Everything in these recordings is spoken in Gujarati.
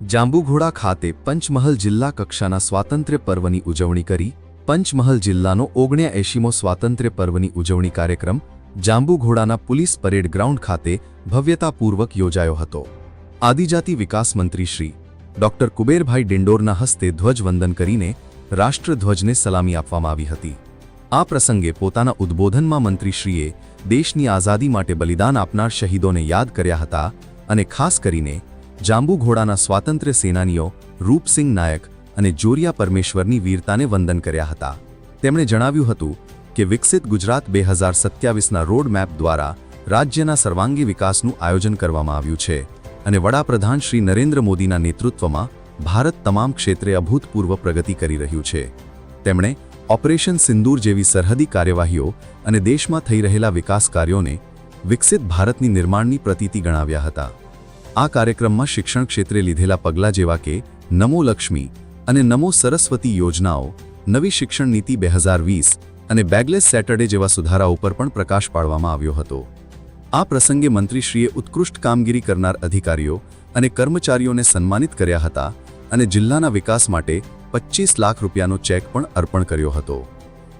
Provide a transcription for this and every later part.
જાંબુઘોડા ખાતે પંચમહલ જિલ્લા કક્ષાના સ્વાતંત્ર્ય પર્વની ઉજવણી કરી. પંચમહલ જિલ્લાનો ઓગણ્યા એંશીમો સ્વાતંત્ર્ય પર્વની ઉજવણી કાર્યક્રમ જાંબુઘોડાના પોલીસ પરેડ ગ્રાઉન્ડ ખાતે ભવ્યતાપૂર્વક યોજાયો હતો. આદિજાતિ વિકાસ મંત્રી શ્રી ડોક્ટર કુબેરભાઈ ડિંડોરના હસ્તે ધ્વજવંદન કરીને રાષ્ટ્રધ્વજને સલામી આપવામાં આવી હતી. આ પ્રસંગે પોતાના ઉદ્બોધનમાં મંત્રીશ્રીએ દેશની આઝાદી માટે બલિદાન આપનાર શહીદોને યાદ કર્યા હતા અને ખાસ કરીને જાંબુઘોડાના સ્વાતંત્ર્ય સેનાનીઓ રૂપસિંહ નાયક અને જોરિયા પરમેશ્વરની વીરતાને વંદન કર્યા હતા. તેમણે જણાવ્યું હતું કે વિકસિત ગુજરાત બે હજાર સત્યાવીસના રોડ મેપ દ્વારા રાજ્યના સર્વાંગી વિકાસનું આયોજન કરવામાં આવ્યું છે અને વડાપ્રધાન શ્રી નરેન્દ્ર મોદીના નેતૃત્વમાં ભારત તમામ ક્ષેત્રે અભૂતપૂર્વ પ્રગતિ કરી રહ્યું છે. તેમણે ઓપરેશન સિંદૂર જેવી સરહદી કાર્યવાહીઓ અને દેશમાં થઈ રહેલા વિકાસ કાર્યોને વિકસિત ભારતની નિર્માણની પ્રતીતિ ગણાવ્યા હતા. આ કાર્યક્રમમાં શિક્ષણ ક્ષેત્રે લીધેલા પગલાં જેવા કે નમો લક્ષ્મી અને નમો સરસ્વતી યોજનાઓ, નવી શિક્ષણ નીતિ બે હજાર વીસ અને બેગલેસ સેટરડે જેવા સુધારાઓ પર પણ પ્રકાશ પાડવામાં આવ્યો હતો. આ પ્રસંગે મંત્રીશ્રીએ ઉત્કૃષ્ટ કામગીરી કરનાર અધિકારીઓ અને કર્મચારીઓને સન્માનિત કર્યા હતા અને જિલ્લાના વિકાસ માટે પચીસ લાખ રૂપિયાનો ચેક પણ અર્પણ કર્યો હતો.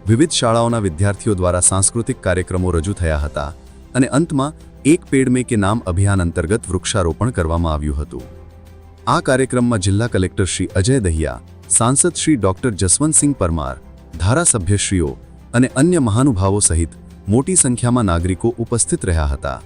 વિવિધ શાળાઓના વિદ્યાર્થીઓ દ્વારા સાંસ્કૃતિક કાર્યક્રમો રજૂ થયા હતા અને અંતમાં એક પેડ મે કે નામ અભિયાન અંતર્ગત વૃક્ષારોપણ કરવામાં આવ્યું હતું. આ કાર્યક્રમમાં જિલ્લા કલેક્ટર શ્રી અજય દહિયા, સાંસદ શ્રી ડોક્ટર જસવંતસિંહ પરમાર, ધારાસભ્યશ્રીઓ અને અન્ય મહાનુભાવો સહિત મોટી સંખ્યામાં નાગરિકો ઉપસ્થિત રહ્યા હતા.